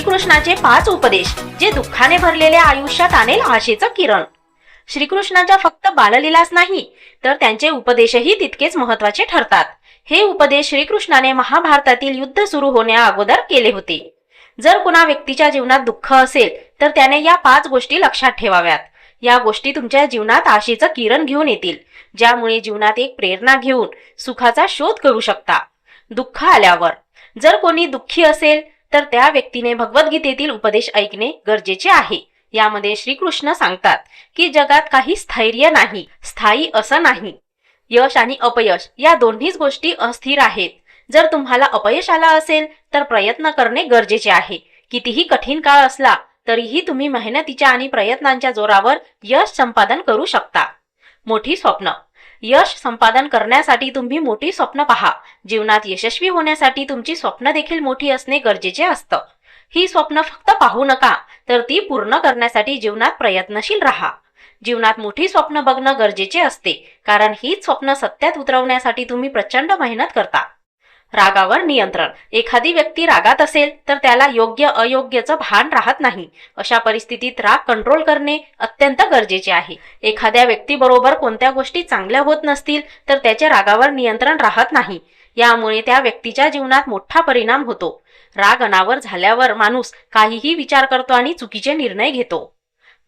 श्रीकृष्णाचे पाच उपदेश जे दुःखाने भरलेल्या आयुष्यात आणेल आशेचं किरण. श्रीकृष्णाच्या फक्त बाललीलाच नाही तर त्यांचे उपदेशही तितकेच महत्त्वाचे ठरतात. हे उपदेश श्रीकृष्णाने महाभारतातील युद्ध सुरू होण्या अगोदर केले होते. जर कुणा व्यक्तीच्या जीवनात दुःख असेल तर त्याने या पाच गोष्टी लक्षात ठेवाव्यात. या गोष्टी तुमच्या जीवनात आशेचं किरण घेऊन येतील ज्यामुळे जीवनात एक प्रेरणा घेऊन सुखाचा शोध करू शकता. दुःख आल्यावर. जर कोणी दुःखी असेल तर त्या व्यक्तीने भगवद्गीतेतील उपदेश ऐकणे गरजेचे आहे. यामध्ये श्रीकृष्ण सांगतात की जगात काही स्थैर्य नाही स्थायी असं नाही. यश आणि अपयश या दोन्हीच गोष्टी अस्थिर आहेत. जर तुम्हाला अपयश आला असेल तर प्रयत्न करणे गरजेचे आहे. कितीही कठीण काळ असला तरीही तुम्ही मेहनतीच्या आणि प्रयत्नांच्या जोरावर यश संपादन करू शकता. मोठी स्वप्न. यश संपादन करण्यासाठी तुम्ही मोठी स्वप्न पहा. जीवनात यशस्वी होण्यासाठी तुमची स्वप्न देखील मोठी असणे गरजेचे असतं. ही स्वप्न फक्त पाहू नका तर ती पूर्ण करण्यासाठी जीवनात प्रयत्नशील राहा. जीवनात मोठी स्वप्न बघणं गरजेचे असते कारण हीच स्वप्न सत्यात उतरवण्यासाठी तुम्ही प्रचंड मेहनत करता. रागावर नियंत्रण. एखादी व्यक्ती रागात असेल तर त्याला योग्य अयोग्यचं भान राहत नाही. अशा परिस्थितीत राग कंट्रोल करणे अत्यंत गरजेचे आहे. एखाद्या व्यक्तीबरोबर कोणत्या गोष्टी चांगल्या होत नसतील तर त्याचे रागावर नियंत्रण राहत नाही. यामुळे त्या व्यक्तीच्या जीवनात मोठा परिणाम होतो. राग अनावर झाल्यावर माणूस काहीही विचार करतो आणि चुकीचे निर्णय घेतो.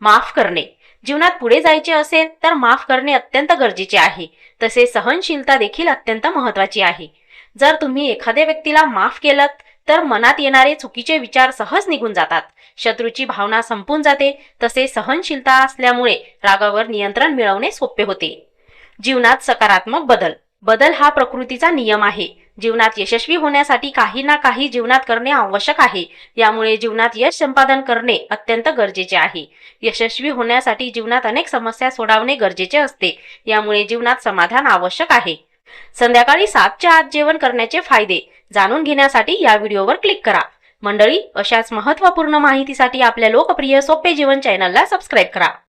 माफ करणे. जीवनात पुढे जायचे असेल तर माफ करणे अत्यंत गरजेचे आहे. तसे सहनशीलता देखील अत्यंत महत्वाची आहे. जर तुम्ही एखाद्या व्यक्तीला माफ केलं तर मनात येणारे चुकीचे विचार सहज निघून जातात. शत्रूची भावना संपून जाते तसे सहनशीलता असल्यामुळे रागावर नियंत्रण मिळवणे सोपे होते. जीवनात सकारात्मक बदल. बदल हा प्रकृतीचा नियम आहे. जीवनात यशस्वी होण्यासाठी काही ना काही जीवनात करणे आवश्यक आहे. यामुळे जीवनात यश संपादन करणे अत्यंत गरजेचे आहे. यशस्वी होण्यासाठी जीवनात अनेक समस्या सोडवणे गरजेचे असते. यामुळे जीवनात समाधान आवश्यक आहे. संध्याकाळी सातच्या आत जेवण करण्याचे फायदे जाणून घेण्यासाठी या व्हिडिओवर क्लिक करा. मंडळी अशाच महत्त्वपूर्ण माहितीसाठी आपल्या लोकप्रिय सोपे जीवन चॅनलला सबस्क्राईब करा.